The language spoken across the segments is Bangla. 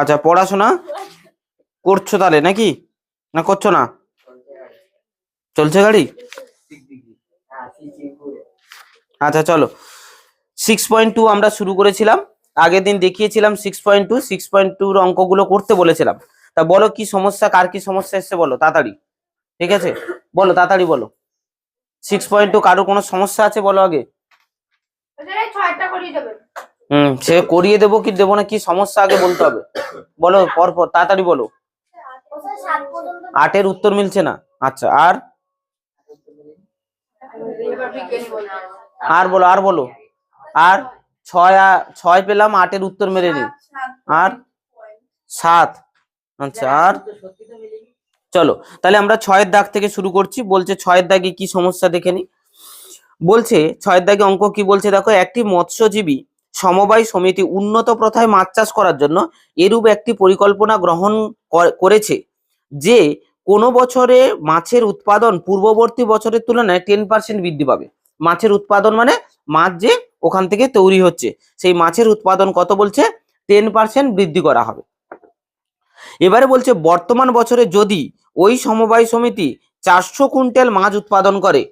আচ্ছা পড়াশোনা করছ তাহলে নাকি? না করছ না? চলছে গাড়ি? আচ্ছা চলো। সিক্স পয়েন্ট টু আমরা শুরু করেছিলাম। আগের দিন দেখিয়েছিলাম six point two six point টুর অঙ্কগুলো করতে বলেছিলাম। তা বলো কি সমস্যা, কার কি সমস্যা এসছে বলো, তাড়াতাড়ি। ঠিক আছে? বলো, তাড়াতাড়ি বলো। সিক্স পয়েন্ট টু কারও কোনো সমস্যা আছে বলো আগে? ছয়টা করিয়ে দেবেন হুম, সে করিয়ে দেবো কি দেবো না, কি সমস্যা আগে বলতে হবে। বলো পর পর তাড়াতাড়ি বলো। আটের উত্তর মিলছে না। আচ্ছা আর? আর বলো আর বলো। আর? ছয় ছয় পেলাম, আটের উত্তর মেরে নি আর? সাত। আচ্ছা আর? চলো, তাহলে আমরা ছয়ের দাগ থেকে শুরু করছি। বলছে ছয়ের দাগে কি সমস্যা দেখে নি। বলছে, ছয়ের দাগে অঙ্ক কি বলছে? দেখো, একটি মৎস্যজীবী সমবায় সমিতি উন্নত প্রথায় মাছ চাষ করার জন্য এরূপ একটি পরিকল্পনা গ্রহণ করেছে যে কোনো বছরে মাছের উৎপাদন পূর্ববর্তী বছরের তুলনায় টেন পার্সেন্ট বৃদ্ধি পাবে। মাছের উৎপাদন মানে মাছ যে ওখান থেকে তৈরি হচ্ছে, সেই মাছের উৎপাদন কত বলছে? টেন পার্সেন্ট বৃদ্ধি করা হবে। এবারে বলছে, বর্তমান বছরে যদি ওই সমবায় সমিতি চারশো কুইন্টাল মাছ উৎপাদন করে,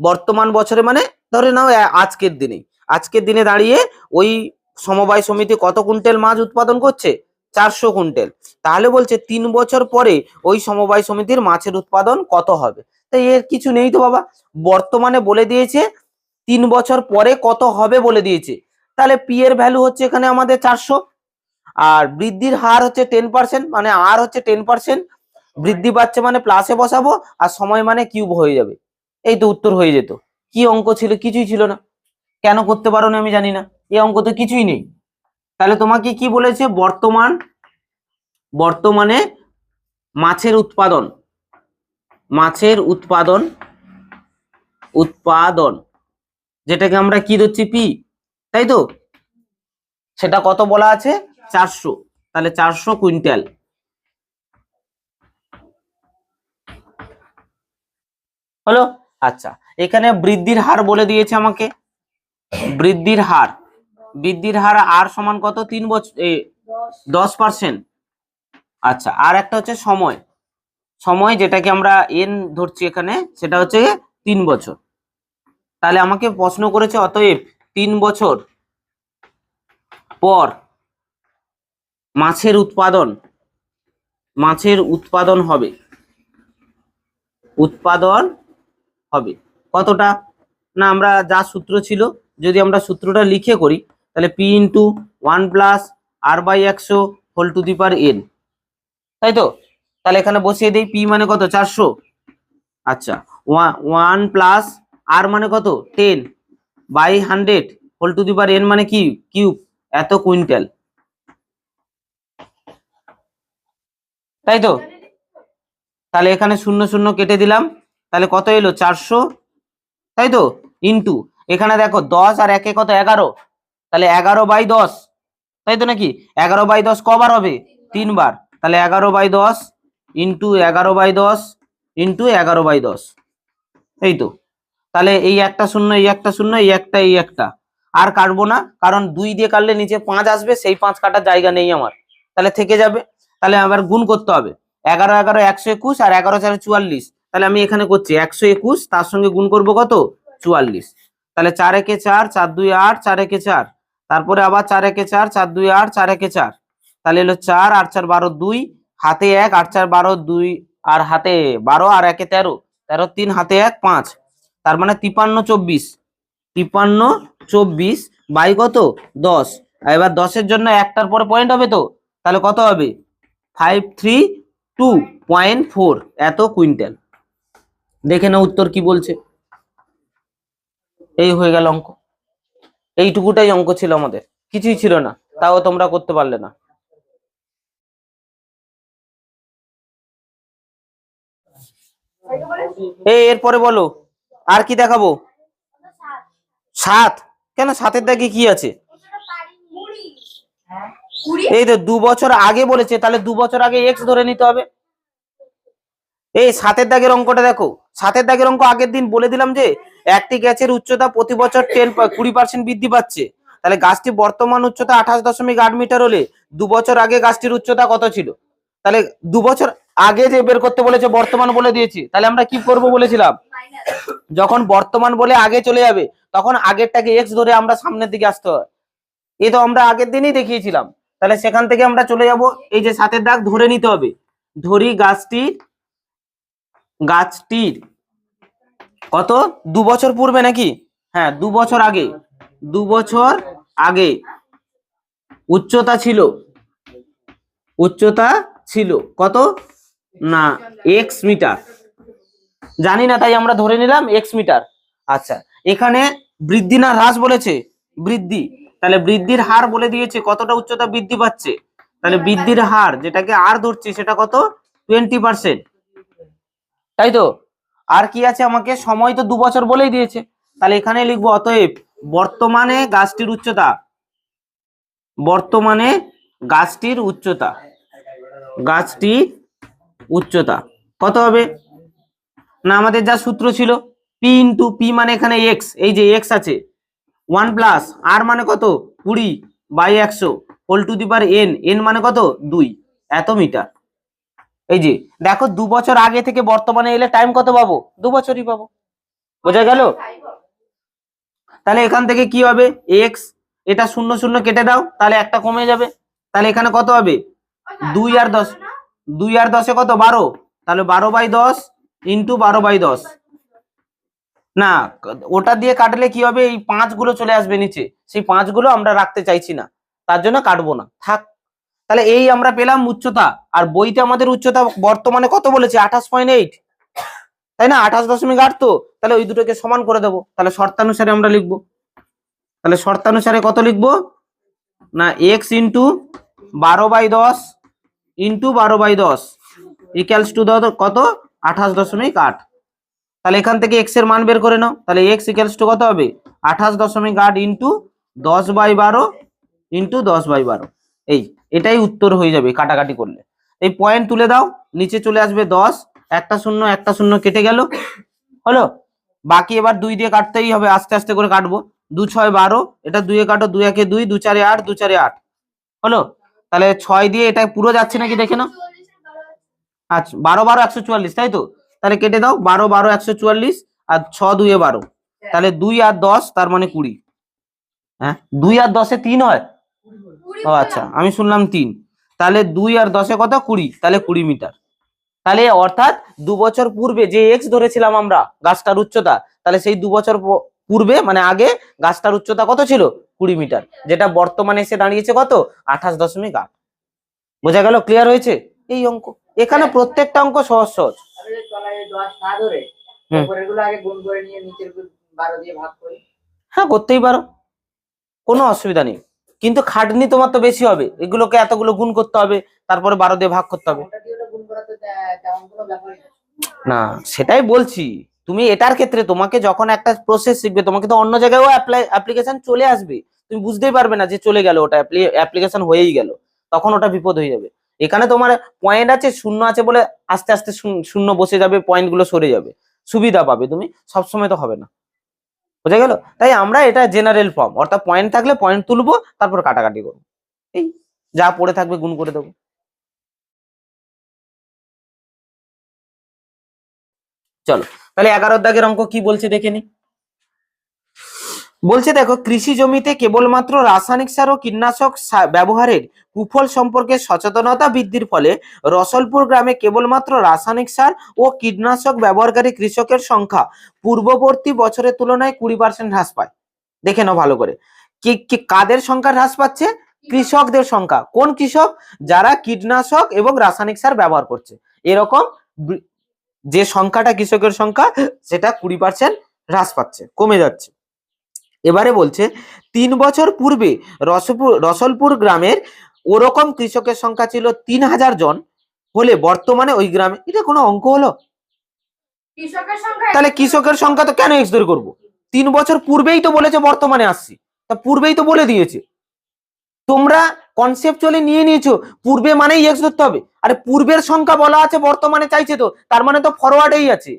বর্তমান বছরে মানে ধরে নাও আজকের দিনে। আজকের দিনে দাঁড়িয়ে ওই সমবায় সমিতি কত কুইন্টাল মাছ উৎপাদন করছে? চারশো কুইন্টাল। তাহলে বলছে তিন বছর পরে ওই সমবায় সমিতির মাছের উৎপাদন কত হবে? তাই এর কিছু নেই তো বাবা। বর্তমানে বলে দিয়েছে, তিন বছর পরে কত হবে বলে দিয়েছে। তাহলে পি এর ভ্যালু হচ্ছে এখানে আমাদের চারশো। আর বৃদ্ধির হার হচ্ছে টেন পার্সেন্ট মানে আর হচ্ছে টেন পার্সেন্ট বৃদ্ধি পাচ্ছে মানে প্লাসে বসাবো, আর সময় মানে কিউব হয়ে যাবে। এই তো উত্তর হয়ে যেত। কি অঙ্ক ছিল? কিছুই ছিল না। কেন করতে পারো না আমি জানি না। এই অঙ্ক তো কিছুই নেই। তাহলে তোমাকে কি বলেছে? বর্তমান, বর্তমানে মাছের উৎপাদন মাছের উৎপাদন উৎপাদন, যেটাকে আমরা কি ধরছি? পি, তাই তো? সেটা কত বলা আছে? চারশো। তাহলে চারশো কুইন্টাল। হলো? আচ্ছা। এখানে বৃদ্ধির হার বলে দিয়েছে আমাকে। বৃদ্ধির হার। বৃদ্ধির হার আর সমান কত? তিন বছর দশ পার্সেন্ট আচ্ছা আর একটা হচ্ছে সময়। সময় যেটাকে আমরা এন ধরছি এখানে, সেটা হচ্ছে তিন বছর। তাহলে আমাকে প্রশ্ন করেছে, অতএব তিন বছর পর মাছের উৎপাদন মাছের উৎপাদন হবে। উৎপাদন হবে। কতটা? না, আমরা যা সূত্র ছিল যদি আমরা সূত্রটা লিখে করি, তাহলে P into one plus R by একশো whole to the power n তাই তো? তাহলে এখানে বসিয়ে দিই পি মানে কত? চারশো। আচ্ছা ওয়ান প্লাস আর মানে কত? Ten by hundred whole to the power n মানে কি? কিউব, এত কুইন্টাল। তাই তো? তাহলে এখানে শূন্য শূন্য কেটে দিলাম। তাহলে কত এলো? চারশো। তাই তো? ইন্টু এখানে দেখো দশ আর একে কত? এগারো। তাহলে এগারো বাই দশ। তাই তো নাকি? এগারো বাই দশ কবার হবে? তিনবার। তাহলে এগারো বাই দশ ইন্টু এগারো বাই দশ ইন্টু এগারো বাই দশ। এই তো। তাহলে এই একটা শূন্য, এই একটা শূন্য, এই একটা এই একটা। আর কাটবো না, কারণ দুই দিয়ে কাটলে নিচে পাঁচ আসবে, সেই পাঁচ কাটার জায়গা নেই আমার। তাহলে থেকে যাবে। তাহলে আবার গুণ করতে হবে। এগারো এগারো, একশো একুশ আর এগারো চারে চুয়াল্লিশ। তাহলে আমি এখানে করছি একশো একুশ, তার সঙ্গে গুণ করব কত? চুয়াল্লিশ। তাহলে চার একে চার চার দুই আট, চার একে চার। তারপরে আবার চার একে চার চার দুই আট, চার একে চার। তাহলে এলো চার, আট চার বারো দুই, হাতে এক, আট চার বারো দুই, আর হাতে বারো, আর একে তেরো। তেরো তিন, হাতে এক, পাঁচ। তার মানে তিপান্ন চব্বিশ। তিপান্ন চব্বিশ বাই কত? দশ। এবার দশের জন্য একটার পরে পয়েন্ট হবে তো? তাহলে কত হবে? Five three two point four এত কুইন্টাল দেখে না উত্তর কি বলছে। এই হয়ে গেল অঙ্ক। এইটুকুটাই অঙ্ক ছিল আমাদের। কিছুই ছিল না। তাও তোমরা করতে পারলে না। এই এরপরে বলো, আর কি দেখাবো? সাত। কেন সাতের দাগে কি আছে? এই তো দু বছর আগে বলেছে, তাহলে দু বছর আগে এক্স ধরে নিতে হবে। এই সাতের দাগের অঙ্কটা দেখো। সাতের দাগের অঙ্ক আগের দিন বলে দিলাম যে একটি গ্যাসের উচ্চতা প্রতি বছর টেন কুড়ি পার্সেন্ট বৃদ্ধি পাচ্ছে। তাহলে গাছটি বর্তমান উচ্চতা আঠাশ দশমিক আট মিটার হলে দু বছর আগে গাছটির উচ্চতা কত ছিল? তাহলে দু বছর আগে যে বের করতে বলেছে, বর্তমান বলে দিয়েছি। তাহলে আমরা কি করব বলেছিলাম? যখন বর্তমান বলে আগে চলে যাবে, তখন আগেরটাকে এক্স ধরে আমরা সামনের দিকে আসতে হয়। এ তো আমরা আগের দিনই দেখিয়েছিলাম। তাহলে সেখান থেকে আমরা চলে যাব, এই যে সাতের দাগ ধরে নিতে হবে। ধরি গাছটির গাছটির কত? দু বছর পূর্বে নাকি? হ্যাঁ দু বছর আগে। দু বছর আগে। উচ্চতা ছিল। উচ্চতা ছিল। কত? না এক্স মিটার। জানি না, তাই আমরা ধরে নিলাম এক্স মিটার। আচ্ছা এখানে বৃদ্ধি না হ্রাস বলেছে? বৃদ্ধি। তাহলে বৃদ্ধির হার বলে দিয়েছে, কতটা উচ্চতা বৃদ্ধি পাচ্ছে? তাহলে বৃদ্ধির হার, যেটাকে আর ধরছি, সেটা কত? টোয়েন্টি পার্সেন্ট তাই তো? আর কি আছে আমাকে? সময় তো দু বছর বলেই দিয়েছে। তাহলে এখানে লিখব, অতএব বর্তমানে গাছটির উচ্চতা। বর্তমানে গাছটির উচ্চতা। গাছটি উচ্চতা। কত হবে? না, আমাদের যা সূত্র ছিল পি ইন্টু পি মানে এখানে এক্স এই যে এক্স আছে। ওয়ান প্লাস আর মানে কত? কুড়ি বাই একশো whole to the power n n মানে কত? দুই। এত মিটার। এই যে, দেখো দু বছর আগে থেকে বর্তমানে এলে টাইম কত পাবো? দু বছরই পাবো। বোঝা গেল? তাহলে এখান থেকে কি হবে? এক্স এটা শূন্য শূন্য কেটে দাও, তাহলে একটা কমে যাবে। তাহলে এখানে কত হবে? দুই আর দশ। দুই আর দশে কত? বারো। তাহলে বারো বাই দশ ইন্টু বারো বাই দশ। না, ওটা দিয়ে কাটলে কি হবে? এই পাঁচগুলো চলে আসবে নিচে। সেই পাঁচগুলো আমরা রাখতে চাইছি না। তার জন্য কাটবো না। থাক। তাহলে এই আমরা পেলাম উচ্চতা, আর বইতে আমাদের উচ্চতা বর্তমানে কত বলেছে? আঠাশ পয়েন্ট এইট তাই না? আঠাশ দশমিক আট তো? তাহলে ওই দুটোকে সমান করে দেবো। তাহলে শর্তানুসারে আমরা লিখব। তাহলে শর্তানুসারে কত লিখব? না এক্স ইন্টু বারো বাই দশ ইন্টু বারো বাই দশ ইকুয়ালস টু কত? আঠাশ দশমিক আট। তাহলে এখান থেকে এক্সের মান বের করে নাও। তাহলে এক্স ইকুয়ালস টু কত হবে? আঠাশ দশমিক আট ইন্টু দশ বাই বারো ইন্টু দশ বাই বারো। এই। এটাই উত্তর হয়ে যাবে কাটাকাটি করলে। এই পয়েন্ট তুলে দাও, নিচে চলে আসবে দশ, একটা শূন্য একটা শূন্য কেটে গেল, হলো? বাকি এবার দুই দিয়ে কাটতেই হবে, আস্তে আস্তে করে কাটবো। দু ছয় বারো, এটা দুয়ে কাটো, দুই একে দুই, দু চারে আট, দু চারে আট, হলো? তাহলে ছয় দিয়ে এটা পুরো যাচ্ছে নাকি দেখে নাও। আচ্ছা বারো বারো, একশো চুয়াল্লিশ, তাই তো? তাহলে কেটে দাও, বারো বারো, একশো চুয়াল্লিশ আর ছ দুয়ে বারো। তাহলে দুই আর দশ, তার মানে কুড়ি। হ্যাঁ? দুই আর দশে তিন হয়। ও আচ্ছা আমি শুনলাম তিন। তাহলে দুই আর দশে কত? কুড়ি। তাহলে কুড়ি মিটার। তাহলে অর্থাৎ দু বছর পূর্বে যে এক্স ধরেছিলাম আমরা গাছটার উচ্চতা তাহলে সেই দু বছর পূর্বে মানে আগে গাছটার উচ্চতা কত ছিল? কুড়ি মিটার। যেটা বর্তমানে এসে দাঁড়িয়েছে কত? আঠাশ দশমিক আট। বোঝা গেল? ক্লিয়ার হয়েছে? এই অঙ্ক। এখানে প্রত্যেকটা অঙ্ক সহজ সহজ। আমি যে তলায় এই দশ না ধরে হুম। উপরেরগুলো আগে গুণ করে নিয়ে নিচেরগুলো বারো দিয়ে ভাগ করি। হ্যাঁ করতেই পারো। কোনো অসুবিধা নেই। কিন্তু খাটনি তোমার তো বেশি হবে। এগুলোকে এতগুলো গুণ করতে হবে, তারপরে বারো দিয়ে ভাগ করতে হবে। না। সেটাই বলছি। তুমি এটার ক্ষেত্রে তোমাকে যখন একটা প্রসেস শিখবে, তোমাকে তো অন্য জায়গায়ও অ্যাপ্লিকেশন চলে আসবে। তুমি বুঝতেই পারবে না যে চলে গেল, ওটা অ্যাপ্লিকেশন হয়েই গেল। তখন ওটা বিপদ হয়ে যাবে। এখানে তোমার পয়েন্ট আছে, শূন্য আছে বলে আস্তে আস্তে শূন্য বসে যাবে পয়েন্টগুলো সরে যাবে। সুবিধা পাবে তুমি, সবসময় তো হবে না। বুঝা গেল? তাই আমরা এটা জেনারেল ফর্ম অর্থাৎ পয়েন্ট থাকলে পয়েন্ট তুলবো, তারপর কাটাকাটি করব। এই যা পড়ে থাকবে গুণ করে দেবো। চলো, তাহলে এগারো দাগের অঙ্ক কি বলছে দেখে নি? বলছে, দেখো, কৃষি জমিতে কেবলমাত্র রাসায়নিক সার ও কীটনাশক ব্যবহারের কুফল সম্পর্কে সচেতনতা বৃদ্ধির ফলে রসলপুর গ্রামে কেবলমাত্র রাসায়নিক সার ও কীটনাশক ব্যবহারকারী কৃষকের সংখ্যা পূর্ববর্তী বছরের তুলনায় কুড়ি পার্সেন্ট হ্রাস পায়। দেখে নাও ভালো করে। কি কাদের সংখ্যা হ্রাস পাচ্ছে? কৃষকদের সংখ্যা। কোন কৃষক? যারা কীটনাশক এবং রাসায়নিক সার ব্যবহার করছে। এরকম যে সংখ্যাটা কৃষকের সংখ্যা, সেটা কুড়ি পার্সেন্ট হ্রাস পাচ্ছে, কমে যাচ্ছে। এবারে বলছে তিন বছর পূর্বে রসপুর রসলপুর গ্রামের ওরকম কৃষকের সংখ্যা ছিল তিন হাজার জন হলে বর্তমানে ওই গ্রামে এটা কোনো অঙ্ক হলো? তাহলে কৃষকের সংখ্যা তো কেন এক্স করব? তিন বছর পূর্বেই তো বলেছে বর্তমানে আসছি তা পূর্বেই তো বলে দিয়েছে। তোমরা কনসেপচুয়ালি নিয়ে নিয়েছো পূর্বে মানেই এক্স ধরতে হবে। আরে পূর্বের সংখ্যা বলা আছে বর্তমানে চাইছে তো তার মানে তো ফরওয়ার্ডেই আছে।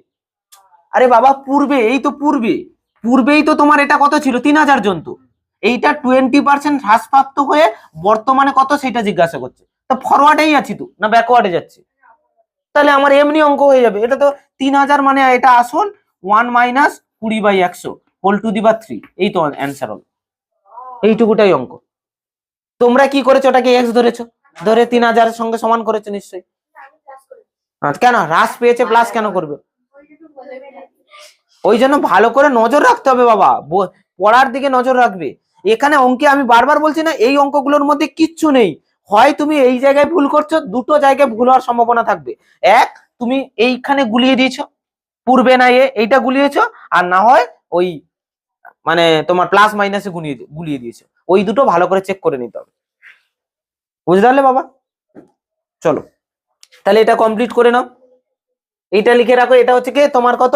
আরে বাবা পূর্বে এই তো পূর্বে। পূর্বেই তো তোমার এটা কত ছিল? তিন হাজার জন্তু। এইটা টোয়েন্টি পার্সেন্ট হ্রাসপ্রাপ্ত হয়ে বর্তমানে কত সেটা জিজ্ঞাসা করছে। তো ফরওয়ার্ডেই আছি তো না ব্যাকওয়ার্ডে যাচ্ছি? তাহলে আমার এমনি অঙ্ক হয়ে যাবে। এটা তো তিন হাজার মানে এটা আসল ওয়ান মাইনাস কুড়ি বাই একশো whole to the power three এই তো অ্যান্সার হল। এইটুকুটাই অঙ্ক। তোমরা কি করেছ? ওটাকে এক্স ধরেছো। ধরে তিন হাজারের সঙ্গে সমান করেছ নিশ্চয়ই। আচ্ছা, কেন? হ্রাস পেয়েছে প্লাস কেন করবে? ওই জন্য ভালো করে নজর রাখতে হবে বাবা। পড়ার দিকে নজর রাখবে। এখানে অঙ্কে আমি বারবার বলছি না, এই অঙ্কগুলোর মধ্যে কিচ্ছু নেই। হয় তুমি এই জায়গায় ভুল করছ, দুটো জায়গায় ভুল হওয়ার সম্ভাবনা থাকবে। এক, তুমি এইখানে গুলিয়ে দিয়েছ, পূর্বে না এ, এইটা গুলিয়েছো, আর না হয় ওই মানে তোমার প্লাস মাইনাসে গুলিয়ে গুলিয়ে দিয়েছ। ওই দুটো ভালো করে চেক করে নিতে হবে। বুঝতে পারলে বাবা? চলো। তাহলে এটা কমপ্লিট করে নাও। এইটা লিখে রাখো, এটা হচ্ছে কি, তোমার কত?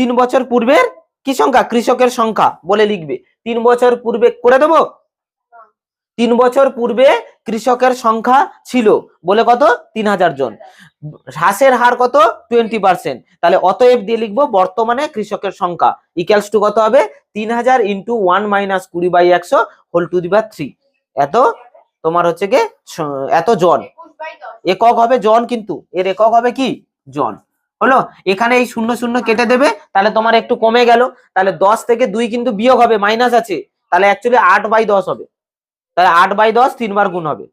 তিন বছর পূর্বের কি সংখ্যা? কৃষকের সংখ্যা বলে লিখবে। তিন বছর পূর্বে করে দেবো? তিন বছর পূর্বে কৃষকের সংখ্যা ছিল বলে কত? তিন হাজার জন। হ্রাসের হার কত? Twenty percent. তাহলে অতএব দিয়ে লিখব বর্তমানে কৃষকের সংখ্যা। ইকুয়ালস টু কত হবে? তিন হাজার ইন্টু ওয়ান মাইনাস কুড়ি বাই একশো whole to the power three. এত? তোমার হচ্ছে কি এত জন। একক হবে জন কিন্তু। এর একক হবে কি? জন। হলো? এখানে এই শূন্য শূন্য কেটে দেবে, তাহলে তোমার একটু কমে গেল। তাহলে দশ থেকে দুই কিন্তু বিয়োগ হবে মাইনাস আছে। তাহলে অ্যাকচুয়ালি আট বাই দশ হবে। তাহলে আট বাই দশ তিনবার গুণ হবে।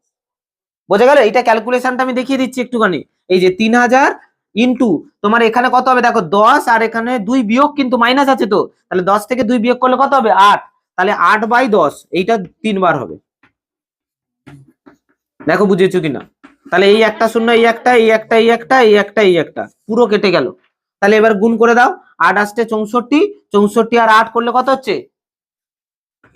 বোঝা গেল? এইটা ক্যালকুলেশনটা আমি দেখিয়ে দিচ্ছি একটুখানি। এই যে তিন হাজার ইন্টু তোমার এখানে কত হবে? দেখো, দশ আর এখানে দুই বিয়োগ কিন্তু মাইনাস আছে তো। তাহলে দশ থেকে দুই বিয়োগ করলে কত হবে? আট। তাহলে আট বাই দশ, এইটা তিনবার হবে। দেখো, বুঝেছ কিনা? তাহলে এই একটা শূন্য, এই একটা এই একটা এই একটা এই একটা এই একটা। পুরো কেটে গেল। তাহলে এবার গুণ করে দাও। আট আসছে চৌষট্টি। চৌষট্টি আর আট করলে কত হচ্ছে?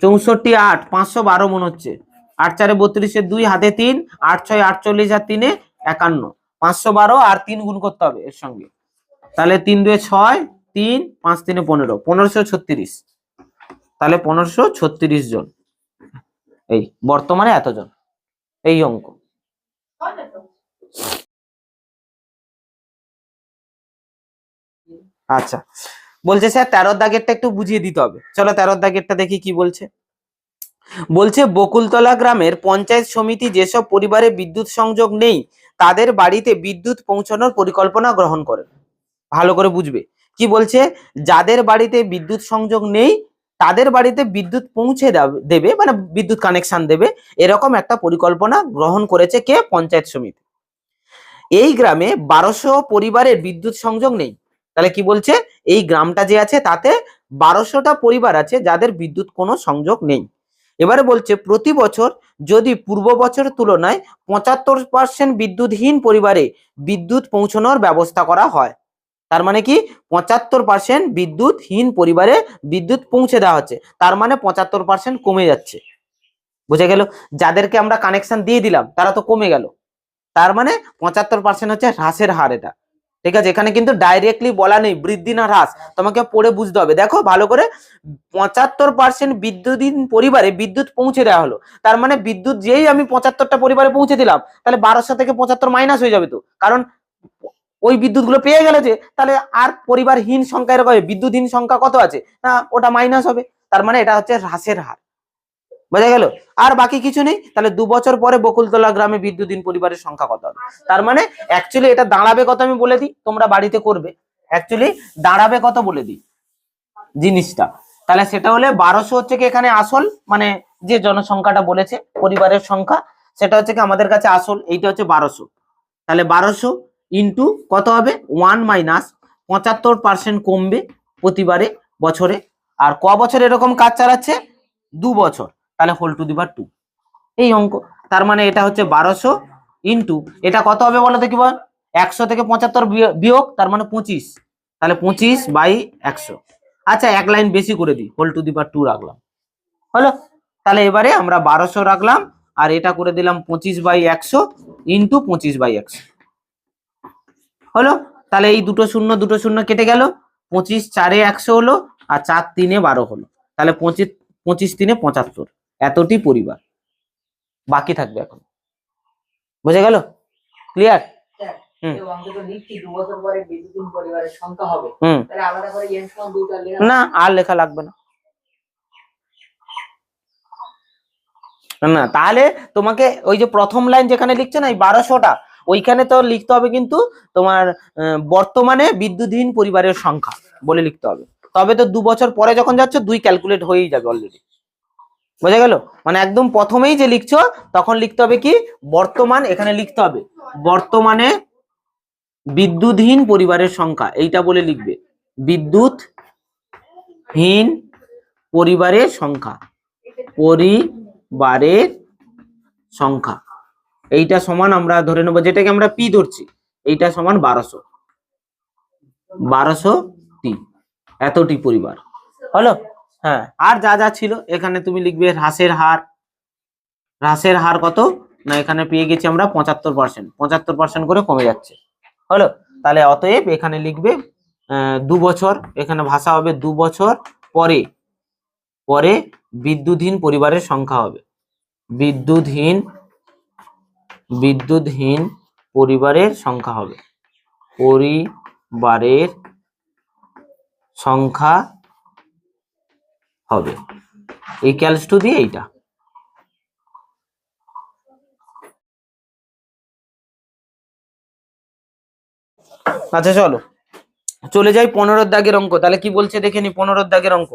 চৌষট্টি আট, পাঁচশো বারো মনে হচ্ছে। আট চারে বত্রিশে দুই, হাতে তিন, আট ছয়, আটচল্লিশ আর তিনে একান্ন। পাঁচশো বারো আর তিন গুণ করতে হবে এর সঙ্গে। তাহলে তিন দুয়ে ছয়, তিন, পাঁচ তিনে পনেরো। পনেরোশো ছত্রিশ। তাহলে পনেরোশো ছত্রিশ জন। এই, বর্তমানে এতজন। এই অঙ্ক হবে তো? আচ্ছা। বলছে, স্যার, তেরোর দাগেরটা একটু বুঝিয়ে দিতে হবে। চলো, তেরোর দাগেরটা দেখি কি বলছে। বলছে, বকুলতলা গ্রামের পঞ্চায়েত সমিতি যেসব পরিবারে বিদ্যুৎ সংযোগ নেই, তাদের বাড়িতে বিদ্যুৎ পৌঁছানোর পরিকল্পনা গ্রহণ করেন ভালো করে বুঝবে। কি বলছে? যাদের বাড়িতে বিদ্যুৎ সংযোগ নেই, তাদের বাড়িতে বিদ্যুৎ পৌঁছে দাব- দেবে মানে বিদ্যুৎ কানেকশন দেবে। এরকম একটা পরিকল্পনা গ্রহণ করেছে কে? পঞ্চায়েত সমিতি। এই গ্রামে বারোশো পরিবারের বিদ্যুৎ সংযোগ নেই। তাহলে কি বলছে? এই গ্রামটা যে আছে তাতে বারোশোটা পরিবার আছে যাদের বিদ্যুৎ কোনো সংযোগ নেই। এবারে বলছে, প্রতি বছর যদি পূর্ব বছরের তুলনায় পঁচাত্তর পার্সেন্ট বিদ্যুৎহীন পরিবারে বিদ্যুৎ পৌঁছানোর ব্যবস্থা করা হয়। তার মানে কি? পঁচাত্তর পার্সেন্ট বিদ্যুৎহীন পরিবারে বিদ্যুৎ পৌঁছে দেওয়া হচ্ছে। তার মানে পঁচাত্তর পার্সেন্ট কমে যাচ্ছে। বুঝে গেল? যাদেরকে আমরা কানেকশন দিয়ে দিলাম, তারা তো কমে গেল। তার মানে পঁচাত্তর পার্সেন্ট হচ্ছে হ্রাসের হার এটা। ঠিক আছে? এখানে কিন্তু ডাইরেক্টলি বলা নেই, বৃদ্ধি না হ্রাস। তোমাকে পড়ে বুঝতে হবে। দেখো, ভালো করে পঁচাত্তর পার্সেন্ট বিদ্যুৎহীন পরিবারে বিদ্যুৎ পৌঁছে দেওয়া হলো। তার মানে বিদ্যুৎ যেই আমি পঁচাত্তরটা পরিবারে পৌঁছে দিলাম, তাহলে বারোশো থেকে পঁচাত্তর মাইনাস হয়ে যাবে তো। কারণ ওই বিদ্যুৎ গুলো পেয়ে গেলে যে, তাহলে আর পরিবারহীন সংখ্যা এরকম বিদ্যুৎহীন সংখ্যা কত আছে? না, ওটা মাইনাস হবে। তার মানে এটা হচ্ছে হ্রাসের হার। বোঝা গেল? আর বাকি কিছু নেই? তাহলে দু বছর পরে বকুলতলা গ্রামে বিদ্যুৎহীন পরিবারের সংখ্যা কত হবে? তার মানে অ্যাকচুয়ালি এটা দাঁড়াবে কত আমি বলে দিই? তোমরা বাড়িতে করবে। অ্যাকচুয়ালি দাঁড়াবে কত বলে দিই? জিনিসটা। তাহলে সেটা হলে বারোশো হচ্ছে কি এখানে আসল? মানে যে জনসংখ্যাটা বলেছে, পরিবারের সংখ্যা, সেটা হচ্ছে কি আমাদের কাছে আসল, এইটা হচ্ছে বারোশো। তাহলে বারোশো ইন্টু কত হবে? ওয়ান মাইনাস পঁচাত্তর পার্সেন্ট কমবে প্রতিবারে, বছরে। আর ক বছর এরকম কাজ চালাচ্ছে? দু বছর। তাহলে হোল টু দিবার টু এই অঙ্ক, তার মানে এটা হচ্ছে বারোশো ইন্টু এটা কত হবে বলো দেখি বল? একশো থেকে পঁচাত্তর বিয়- বিয়োগ, তার মানে পঁচিশ। তাহলে পঁচিশ বাই একশো। আচ্ছা এক লাইন বেশি করে দিই হোল টু দিবার টু রাখলাম। হলো? তাহলে এবারে আমরা বারোশো রাখলাম, আর এটা করে দিলাম পঁচিশ বাই একশো ইন্টু পঁচিশ বাই একশো। হলো? তাহলে এই দুটো শূন্য দুটো শূন্য কেটে গেল। পঁচিশ চারে একশো হলো, আর চার তিনে বারো হলো। তাহলে পঁচিশ পঁচিশ তিনে পঁচাত্তর। এতটি পরিবার। বাকি থাকবে এখন। বুঝে গেল? ক্লিয়ার দুইটা লেখা না আর লেখা লাগবে না। না তাহলে তোমাকে ওই যে প্রথম লাইন যেখানে লিখছে না এই বারোশোটা ওইখানে তো লিখতে হবে কিন্তু তোমার বর্তমানে বিদ্যুৎহীন পরিবারের সংখ্যা বলে লিখতে হবে। তবে তো দু বছর পরে যখন যাচ্ছ দুই ক্যালকুলেট হয়েই যাবে অলরেডি বোঝা গেল? মানে একদম প্রথমেই যে লিখছো, তখন লিখতে হবে কি? বর্তমান এখানে লিখতে হবে। বর্তমানে বিদ্যুৎহীন পরিবারের সংখ্যা, এইটা বলে লিখবে। বিদ্যুৎহীন পরিবারের সংখ্যা পরিবারের সংখ্যা। এইটা সমান আমরা ধরে নেব, যেটাকে আমরা পি ধরছি, এইটা সমান বারোশো। বারোশো টি, এতটি পরিবার। হলো? হ্যাঁ। আর যা যা ছিল, এখানে তুমি লিখবে হ্রাসের হার। হ্রাসের হার কত? না, এখানে পেয়ে গেছি আমরা পঁচাত্তর পার্সেন্ট পঁচাত্তর পার্সেন্ট করে কমে যাচ্ছে। হলো? তাহলে অতএব এখানে লিখবে দু বছর। এখানে ভাষা হবে দু বছর পরে। পরে বিদ্যুৎহীন পরিবারের সংখ্যা হবে। বিদ্যুৎহীন বিদ্যুৎহীন পরিবারের সংখ্যা হবে। পরিবারের সংখ্যা হবে। এই ক্যালস টু দিয়ে এইটা। আচ্ছা চলো। চলে যাই পনেরোর দাগের অঙ্ক। তাহলে কি বলছে দেখে নি পনেরোর দাগের অঙ্ক।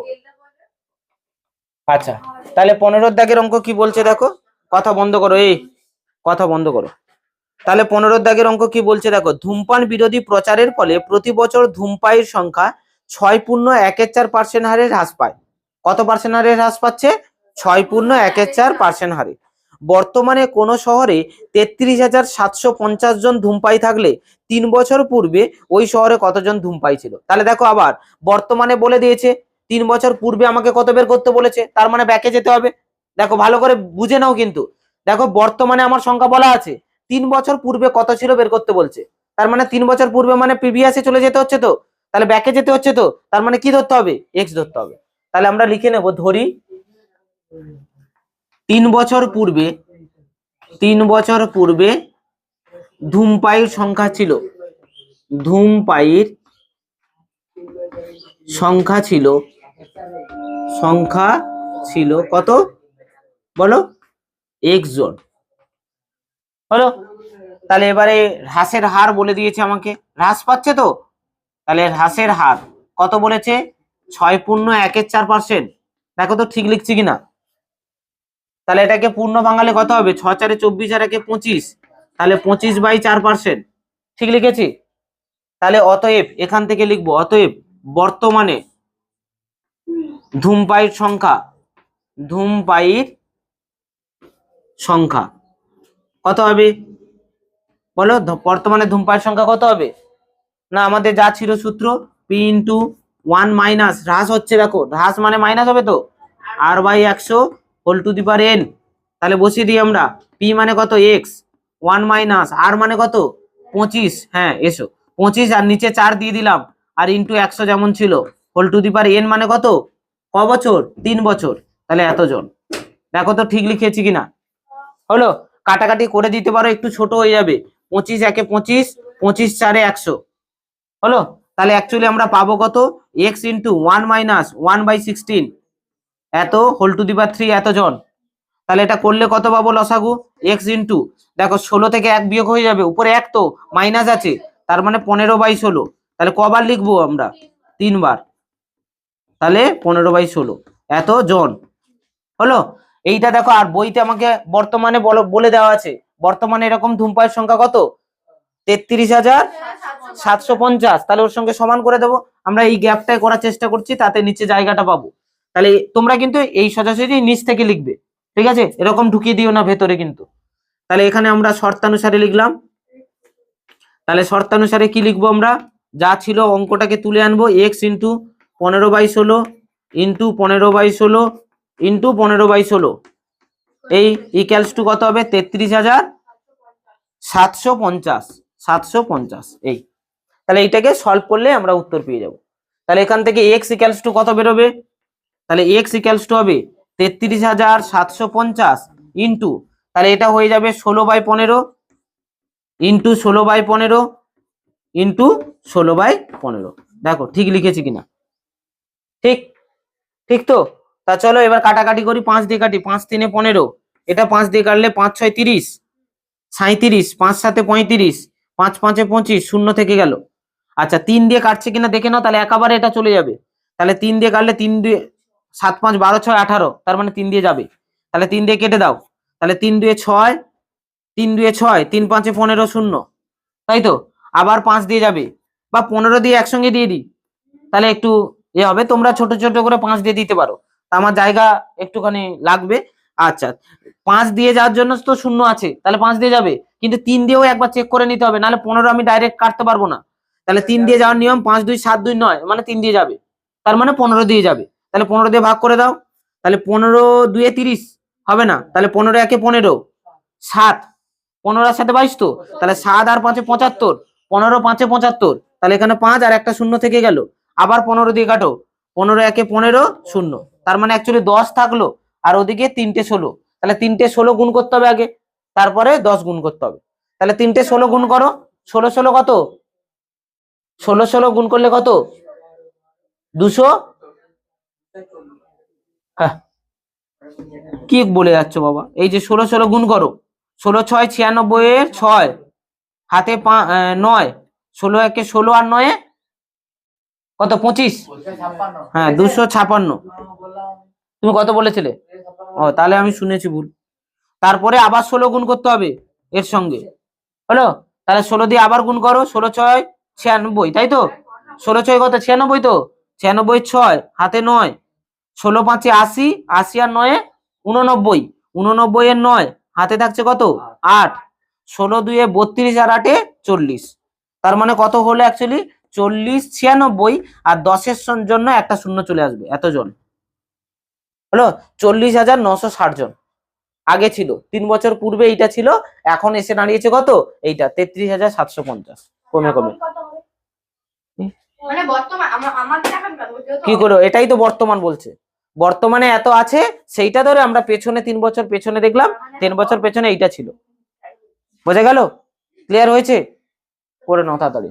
আচ্ছা তাহলে পনেরোর দাগের অঙ্ক কি বলছে দেখো? কথা বন্ধ করো, এই, কথা বন্ধ করো। তাহলে পনেরোর দাগের অঙ্ক কি বলছে দেখো? ধূমপান বিরোধী প্রচারের ফলে প্রতি বছর ধূমপায়ীর সংখ্যা ছয় পূর্ণ একের চার পার্সেন্ট হারে হ্রাস পায়। কত পার্সেন্ট হারে হ্রাস পাচ্ছে? ছয় পূর্ণ একের চার পার্সেন্ট হারে। বর্তমানে কোন শহরে তেত্রিশ হাজার সাতশো পঞ্চাশ জন ধূমপাই থাকলে তিন বছর পূর্বে ওই শহরে কতজন ধূমপাই ছিল? তাহলে দেখো আবার, বর্তমানে বলে দিয়েছে, তিন বছর পূর্বে আমাকে কত বের করতে বলেছে? তার মানে ব্যাকে যেতে হবে। দেখো, ভালো করে বুঝে নাও কিন্তু। দেখো, বর্তমানে আমার সংখ্যা বলা আছে, তিন বছর পূর্বে কত ছিল বের করতে বলছে? তার মানে তিন বছর পূর্বে মানে প্রিভিয়াসে চলে যেতে হচ্ছে তো? তাহলে ব্যাকে যেতে হচ্ছে তো? তার মানে কি ধরতে হবে? এক্স ধরতে হবে। তাহলে আমরা লিখে নেব, ধরি, তিন বছর পূর্বে, তিন বছর পূর্বে ধূমপায়ীর সংখ্যা ছিল, ধূমপায়ীর সংখ্যা ছিল সংখ্যা ছিল কত? বলো এক্স জন। হলো তাহলে এবারে হ্রাসের হার বলে দিয়েছে আমাকে, হ্রাস পাচ্ছে তো? তাহলে হ্রাসের হার কত বলেছে? ছয় পূর্ণ একের চার পার্সেন্ট দেখো তো ঠিক লিখছি কিনা। তাহলে এটাকে পূর্ণ বাঙালি কত হবে? ছ চারে চব্বিশ আর একে পঁচিশ। তাহলে পঁচিশ বাই চার পার্সেন্ট ঠিক লিখেছি? তাহলে অতএব এখান থেকে লিখব, অতএব বর্তমানে ধূমপায়ীর সংখ্যা ধূমপায়ীর সংখ্যা কত হবে? বলো বর্তমানে ধূমপায়ীর সংখ্যা কত হবে? না, আমাদের যা ছিল সূত্র পি ইন্টু ওয়ান মাইনাস হ্রাস হচ্ছে দেখো, হ্রাস মানে মাইনাস হবে তো? আর বাই একশো whole to the power n তাহলে বসিয়ে দিই আমরা পি মানে কত? এক্স ওয়ান মাইনাস আর মানে কত? পঁচিশ হ্যাঁ এসো, পঁচিশ আর নিচে চার দিয়ে দিলাম, আর ইন্টু একশো যেমন ছিল whole to the power n মানে কত? ক বছর? তিন বছর, তাহলে এতজন, দেখো তো ঠিক লিখেছি কিনা, হলো, কাটাকাটি করে দিতে পারো, একটু ছোট হয়ে যাবে, পঁচিশ একে পঁচিশ পঁচিশ চারে একশো, হলো তাহলে অ্যাকচুয়ালি আমরা পাবো কত? X into one minus one by sixteen এত whole to the power three এতজন তাহলে এটা করলে কত পাবো লসাগু? এক্স ইন্টু দেখো ষোলো থেকে এক বিয়োগ হয়ে যাবে, উপরে এক তো মাইনাস আছে, তার মানে পনেরো বাই ষোলো। তাহলে কবার লিখব আমরা? তিনবার। তাহলে পনেরো বাই ষোলো, এত জন। হলো? এইটা দেখো, আর বইতে আমাকে বর্তমানে বলে দেওয়া আছে। বর্তমানে এরকম ধূমপায়ের সংখ্যা কত? তেত্রিশ হাজার সাতশো পঞ্চাশ। তাহলে ওর সঙ্গে সমান করে দেবো। আমরা এই গ্যাপটাই করার চেষ্টা করছি, তাতে নিচে জায়গাটা পাবো। তাহলে তোমরা কিন্তু এই সোজাসুজি নিচ থেকে লিখবে, ঠিক আছে? এরকম ঢুকিয়ে দিও না ভেতরে কিন্তু। তাহলে এখানে আমরা শর্তানুসারে লিখলাম। তাহলে শর্তানুসারে কি লিখব আমরা? যা ছিল অঙ্কটাকে তুলে আনব এক্স ইন্টু পনেরো বাই ষোলো ইন্টু পনেরো বাই ষোলো ইন্টু পনেরো বাই ষোলো। এই ইক্যালস টু কত হবে? তেত্রিশ হাজার সাতশো পঞ্চাশ। সাতশো পঞ্চাশ, এই। তাহলে এইটাকে সলভ করলে আমরা উত্তর পেয়ে যাব। তাহলে এখান থেকে এক্স ইক্যালস টু কত বেরোবে? তাহলে এক্স ইক্যালস টু হবে তেত্রিশ হাজার সাতশো পঞ্চাশ ইন্টু তাহলে এটা হয়ে যাবে ষোলো বাই পনেরো ইন্টু ষোলো বাই পনেরো ইন্টু ষোলো বাই পনেরো। দেখো, ঠিক লিখেছি কিনা? ঠিক? ঠিক তো? তা চলো, এবার কাটাকাটি করি, পাঁচ দিয়ে কাটি, পাঁচ তিনে পনেরো। এটা পাঁচ দিয়ে কাটলে পাঁচ ছয় তিরিশ, সাঁইত্রিশ, পাঁচ সাতে পঁয়ত্রিশ পাঁচ পাঁচে পঁচিশ, শূন্য থেকে গেল। আচ্ছা তিন দিয়ে কাটছে কিনা দেখে নাও, তাহলে একেবারে এটা চলে যাবে। তাহলে তিন দিয়ে কাটলে তিন দিয়ে সাত পাঁচ, বারো, ছয়, আঠারো, তার মানে তিন দিয়ে যাবে। তাহলে তিন দিয়ে কেটে দাও। তাহলে তিন দুয়ে ছয়, তিন দুয়ে ছয়, তিন পাঁচে পনেরো, শূন্য। তাই তো? আবার পাঁচ দিয়ে যাবে। বা পনেরো দিয়ে একসঙ্গে দিয়ে দিই। তাহলে একটু এ হবে, তোমরা ছোট ছোট করে পাঁচ দিয়ে দিতে পারো। তা আমার জায়গা একটুখানি লাগবে। আচ্ছা পাঁচ দিয়ে যাওয়ার জন্য তো শূন্য আছে, তাহলে পাঁচ দিয়ে যাবে। কিন্তু তিন দিয়েও একবার চেক করে নিতে হবে, নাহলে পনেরো আমি ডাইরেক্ট কাটতে পারব না। তাহলে তিন দিয়ে যাওয়ার নিয়ম পাঁচ, দুই, সাত, দুই, নয় মানে তিন দিয়ে যাবে। তার মানে পনেরো দিয়ে যাবে। তাহলে পনেরো দিয়ে ভাগ করে দাও, তাহলে পনেরো দুয়ে তিরিশ হবে না, তাহলে পনেরো একে পনেরো, সাত। পনেরোর সাথে বাইশ তো? তাহলে সাত আর পাঁচে পঁচাত্তর, পনেরো পাঁচে পঁচাত্তর, তাহলে এখানে পাঁচ আর একটা শূন্য থেকে গেল। আবার পনেরো দিয়ে কাটো, পনেরো একে পনেরো, শূন্য। তার মানে অ্যাকচুয়ালি দশ থাকল। আর ওদিকে তিনটে ষোলো। তাহলে তিনটে ষোলো গুণ করতে হবে আগে, তারপরে দশ গুণ করতে হবে। তাহলে তিনটে ষোলো গুণ করো, ষোলো ষোলো কত? ষোলো ষোলো গুণ করলে কত? দুশো? হ্যাঁ। কি বলে যাচ্ছ বাবা? এই যে ষোলো ষোলো গুণ করো। ষোলো ছয় ছিয়ানব্বই এর ছয়, হাতে নয়। ষোলো একে ষোলো আর নয়ে কত? পঁচিশ? হ্যাঁ দুশো ছাপান্ন। তুমি কত বলেছিলে? ও, তাহলে আমি শুনেছি ভুল। তারপরে আবার ষোলো গুণ করতে হবে এর সঙ্গে। হলো? তাহলে ষোলো দিয়ে আবার গুণ করো, ষোলো ছয় ছিয়ানব্বই, তাই তো? ষোলো ছয় কত? ছিয়ানব্বই তো? ছিয়ানব্বই ছয়, হাতে নয়। ষোলো পাঁচে আশি আশি আর নয়ে উননব্বই। উননব্বই এর নয়, হাতে থাকছে কত? আট। ষোলো দুয়ে বত্রিশ আর আটে চল্লিশ। তার মানে কত হলো অ্যাকচুয়ালি চল্লিশ ছিয়ানব্বই আর দশের জন্য একটা শূন্য চলে আসবে, এতজন। হলো চল্লিশ হাজার নশো ষাট জন। আগে ছিল তিন বছর পূর্বে এইটা ছিল এখন এসে দাঁড়িয়েছে কত? এইটা তেত্রিশ হাজার সাতশো পঞ্চাশ কমে কমে? মানে? কি করো? এটাই তো বর্তমান বলছে। বর্তমানে এত আছে সেইটা ধরে আমরা পেছনে তিন বছর পেছনে দেখলাম তিন বছর পেছনে এইটা ছিল। বোঝা গেল? ক্লিয়ার হয়েছে? করে নাও তাড়াতাড়ি।